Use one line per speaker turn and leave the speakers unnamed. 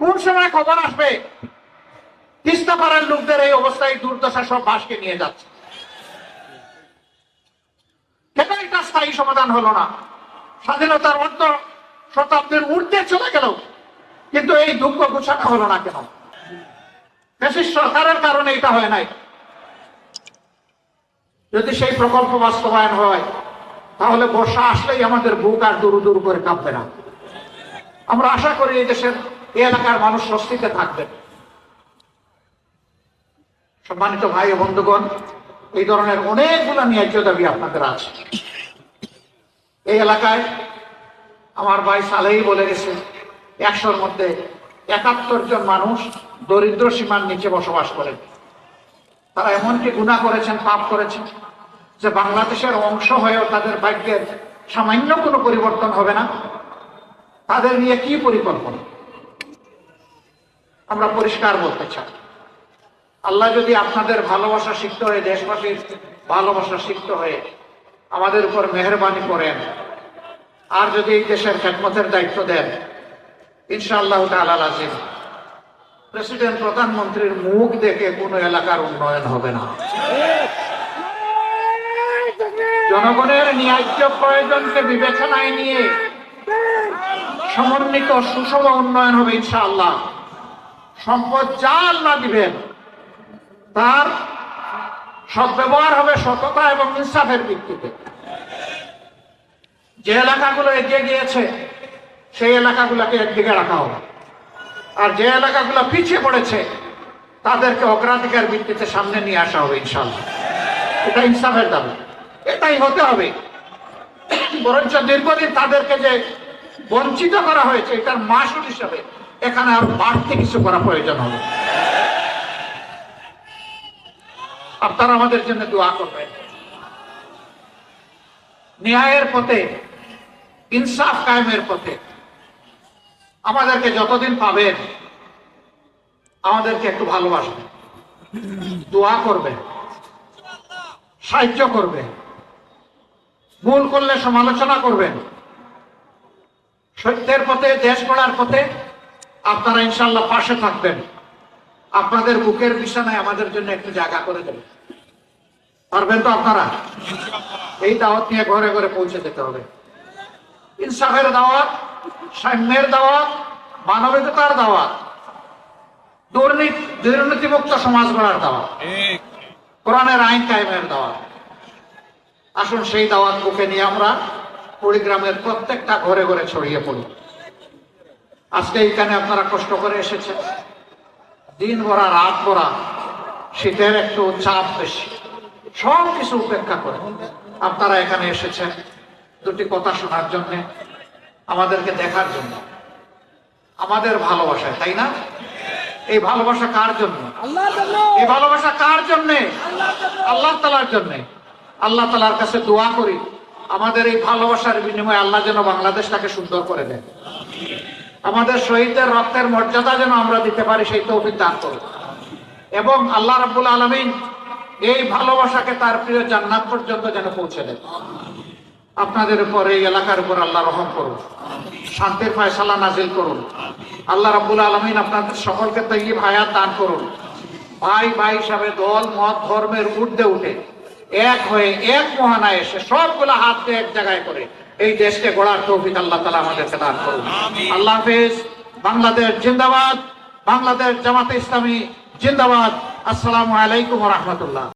কোন সময় খবর আসবে? তিস্তা পাড়ার লোকদের এই অবস্থায় দুর্দশা সব বাসকে নিয়ে যাচ্ছে। কেন এটা স্থায়ী সমাধান হলো না। স্বাধীনতার অর্ধ শতাব্দীর ঊর্ধ্বে চলে গেল, কিন্তু এই দুঃখ ঘোষণা হলো না কেন? দেশের সরকারের কারণে এটা হয় নাই। যদি সেই প্রকল্প বাস্তবায়ন হয়, তাহলে বর্ষা আসলেই আমাদের বুক আর দূর দূর করে কাঁপবে না। আমরা আশা করি এই দেশের এলাকার মানুষ স্বস্তিতে থাকবে। সম্মানিত ভাই ও বন্ধুগণ, এই ধরনের অনেকগুলো ন্যায্য দাবি আপনাদের আছে। এই এলাকায় আমার ভাই সালেই বলে গেছে, একশোর মধ্যে একাত্তর জন মানুষ দরিদ্র সীমার নিচে বসবাস করেন। তারা এমনকি গুণা করেছেন, পাপ করেছেন যে বাংলাদেশের অংশ হয়েও তাদের ভাগ্যের সামান্য কোনো পরিবর্তন হবে না। তাদের নিয়ে কি পরিকল্পনা? আমরা পরিষ্কার বলতে চাই। আল্লাহ যদি আপনাদের ভালোবাসা শিখতে হয়ে, দেশবাসীর ভালোবাসা শিখতে হয়ে আমাদের উপর মেহরবানি করেন, আর যদি এই দেশের খেদমতের দায়িত্ব দেন, ইনশাআল্লাহ তাআলা আজিম প্রেসিডেন্ট, প্রধানমন্ত্রীর মুখ দেখে কোনো এলাকার উন্নয়ন হবে না। জনগণের ন্যায্য প্রয়োজনকে বিবেচনায় নিয়ে সমন্বিত সুষম উন্নয়ন হবে ইনশাআল্লাহ। সম্পদ যা আল্লাহ দিবেন তার সদ্ব্যবহার হবে সততা এবং ইনসাফের ভিত্তিতে। যে এলাকাগুলো এগিয়ে গিয়েছে, সেই এলাকাগুলোকে একদিকে রাখা হবে। আর যে এলাকাগুলো পিছিয়ে পড়েছে, তাদেরকে অগ্রাধিকার ভিত্তিতে সামনে নিয়ে আসা হবে ইনশাল্লাহ এটা ইনসাফের দাবি। এটাই হতে হবে। বরঞ্চ দীর্ঘদিন তাদেরকে যে বঞ্চিত করা হয়েছে, এটার মাসুল হিসাবে এখানে আর বাড়তি কিছু করা প্রয়োজন হবে আপনারা আমাদের জন্য দোয়া করবেন ন্যায়ের পথে, ইনসাফ কায়েমের পথে আমাদেরকে যতদিন পাবেন, আমাদেরকে একটু ভালোবাসবেন দোয়া করবেন সাহায্য করবেন ভুল করলে সমালোচনা করবেন। সত্যের পথে, দেশ গড়ার পথে আপনারা ইনশাল্লাহ পাশে থাকবেন। আপনাদের বুকের বিছানায় আমাদের জন্য একটু জায়গা করে দেবেন। পারবেন তো আপনারা? এই দাওয়াত নিয়ে ঘরে ঘরে পৌঁছে যেতে হবে। ইনসাফের দাওয়াত, সাম্যের দাওয়াত, মানবিকতার দাওয়াত, দুর্নীতি, দুর্নীতিমুক্ত সমাজ গড়ার দাওয়াত, কোরআনের আইন কায়েমের দাওয়াত। আসুন সেই দাওয়াত বুকে নিয়ে আমরা কুড়িগ্রামের প্রত্যেকটা ঘরে ঘরে ছড়িয়ে পড়ি। আজকে এইখানে আপনারা কষ্ট করে এসেছেন। দিন ভরা রাত ভরা শীতের একটু চাপ বেশি। সব কিছু উপেক্ষা করে আপনারা এখানে এসেছেন দুটি কথা শোনার জন্য আমাদেরকে দেখার জন্য। আমাদের ভালোবাসায় তাই না? এই ভালোবাসা কার জন্য? এই ভালোবাসা কার জন্যে? আল্লাহ তালার জন্যে। আল্লাহ তালার কাছে দোয়া করি আমাদের এই ভালোবাসার বিনিময়ে আল্লাহ যেন বাংলাদেশটাকে সুন্দর করে দেন। আমাদের শহীদদের রক্তের মর্যাদা যেন আমরা দিতে পারি, সেই তৌফিক দান করুন। এবং আল্লাহ রাব্বুল আলমিন এই ভালোবাসাকে তার প্রিয় জান্নাত পর্যন্ত যেন পৌঁছে দেন। আপনাদের উপর এই এলাকার উপর আল্লাহ রহম করুন। শান্তির ফয়সালা নাজিল করুন। আল্লাহ রাব্বুল আলমিন আপনাদের সকলকে তৈরি হায়াত দান করুন। ভাই ভাই হিসাবে দল, মত, ধর্মের ঊর্ধ্বে উঠে এক হয়ে এক মহানায় এসে সবগুলো হাত এক জায়গায় করে এই দেশকে গড়ার তৌফিক আল্লাহ তালা আমাদেরকে দান করুন। আল্লাহ হাফিজ। বাংলাদেশ জিন্দাবাদ। বাংলাদেশ জামাতে ইসলামী জিন্দাবাদ। আসসালামু আলাইকুম রহমতুল্লাহ।